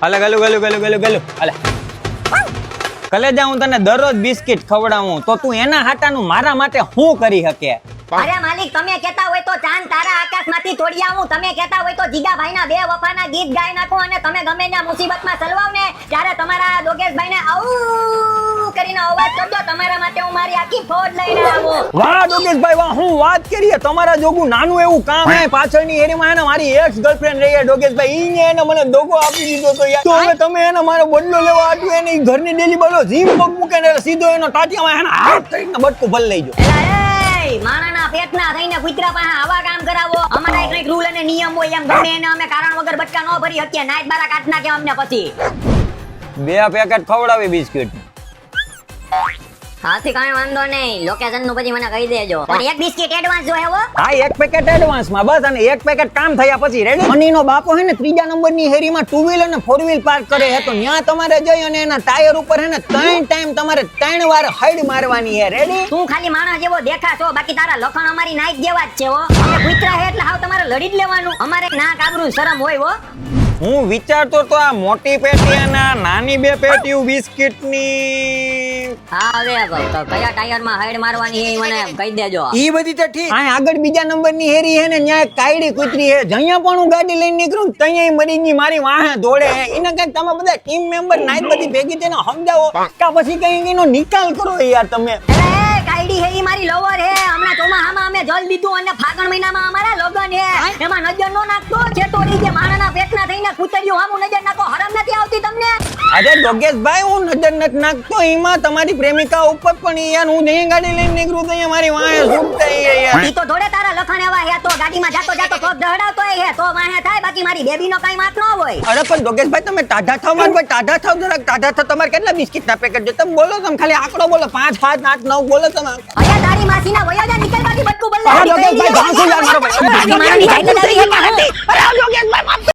હાલે, ગલું ગલું ગલું ગલું ગલું. હાલે. કલેજા હું તને દરરોજ બિસ્કિટ ખવડાવું. તો તું એના હાટાનું મારા માટે શું કરી શકે? અરે માલિક, તમે કહેતા હોય તો ચાંદ તારા આકાશમાંથી તોડી આવું. તમે કહેતા હોય તો જીગાભાઈના બે વફાના ગીત ગાઈ નાખો અને તમે ગમે ત્યાં મુસીબતમાં ચલવાવ ને ત્યારે તમારા દોગેશભાઈને આવું અવાજ કરજો તમારા માટે હું મારી આખી ફોજ લઈને આવો વાહ ડોગેશભાઈ વાહ હું વાત કરીએ તમારા જોગું નાનું એવું કામ હે પાછળની એરીમાં એને મારી એક્સ ગર્લફ્રેન્ડ રહી ડોગેશભાઈ ઈને એને મને દોગો આપી દીધો તો યાર. તો હવે તમે એને મારો બદલો લેવા આટલું એને ઘરની ડેલી બોલો જીમ પગ મૂકે ને સીધો એનો ટાટિયામાં એના હાથ કરીને બટકું ભલ માણાના પેટના થઈને કૂતરા પાસે આવા કામ કરાવો. અમારા કંઈક રૂલ અને નિયમ હોય એમ ગમે એને અમે કારણ વગર બટકા ન ભરી શકીએ નાઈટ બારા કાઢ નાખ્યા અમને પછી. બે પેકેટ ખવડાવી બિસ્કિટ. હાથી કાંઈ વાંધો નહીં. લોકેશનનું પછી મને કહી દેજો. પણ એક બિસ્કિટ એડવાન્સ જોઈએ હો હા એક પેકેટ એડવાન્સમાં બસ અને એક પેકેટ કામ થયા પછી રેડી અનીનો બાપો હે ને ત્રીજા નંબરની હેરીમાં ટુ વ્હીલ અને ફોર વ્હીલ પાર્ક કરે હે તો ન્યા તમારે જઈ અને એના ટાયર ઉપર હે ને ત્રણ ટાઈમ તમારે ત્રણ વાર હાઈડ મારવાની હે રેડી તું ખાલી માણસ જેવો દેખાશો બાકી તારા લખણ અમારી નાઈટ જેવા જ છે હો. અમે કુતરા હે એટલે હાવ તમારે લડી જ લેવાનું. અમારે નાક આબરૂ શરમ હોય હો. હું વિચારતો તો આ મોટી પેટી અને નાની બે પેટીઓ બિસ્કિટની હા હવે ક- કયા ટાયરમાં હાઈડ મારવાની એ મને કહી દેજો. ઈ બધી તો ઠીક. આ આગળ બીજા નંબરની હેરી હે ને ન્યા કાયડી કૂતરી હે જઅહીંયા પણ હું ગાડી લઈને નીકળું ત્યાં મરી ગઈ મારી વાહે દોડે હે એને કઈ તમે બધા ટીમ મેમ્બર નાઈટ બધી ભેગી થઈને સમજાવો કા પછી કઈ એનો નિકાલ કરો યાર તમે. કાયડી હે ઈ મારી લવર હે હમણાં ચોમાહામાં અમે જલ દીધું અને ફાગણ મહિનામાં અમારા લગન હે? એમાં નજર નો નાખતો. છેતોડી જે માણાના પેટના થઈને કુતરીઓ આમ નજર નાખો. હરમ નથી આવતી તમને? અરે યોગેશભાઈ હું નજર નથી નાખતો. એમાં તમારી પ્રેમિકા ઉપર પણ યાર હું નહીં ગાડી લઈને નીકળું તો મારી વાહે શૂટ થઈ યાર? ઈ તો થોડે તારા લખણ એવા હે તો ગાડીમાં જાતો જાતો પગ દહડાવતો હે તો વાહે થાય બાકી મારી બેબી નો કઈ વાત ન હોય. અરે પણ યોગેશભાઈ તમે ટાઢા થાવ માર ભાઈ ટાઢા થાવ જરાક ટાઢા થાવ તમારે કેટલા બિસ્કિટના પેકેટ છે તમે બોલો તમે ખાલી આંકડો બોલો પાંચ સાત આઠ નવ બોલો તમે. અરે તારી માસીના વયા જા નીકળ બાકી બટકું બલ્લે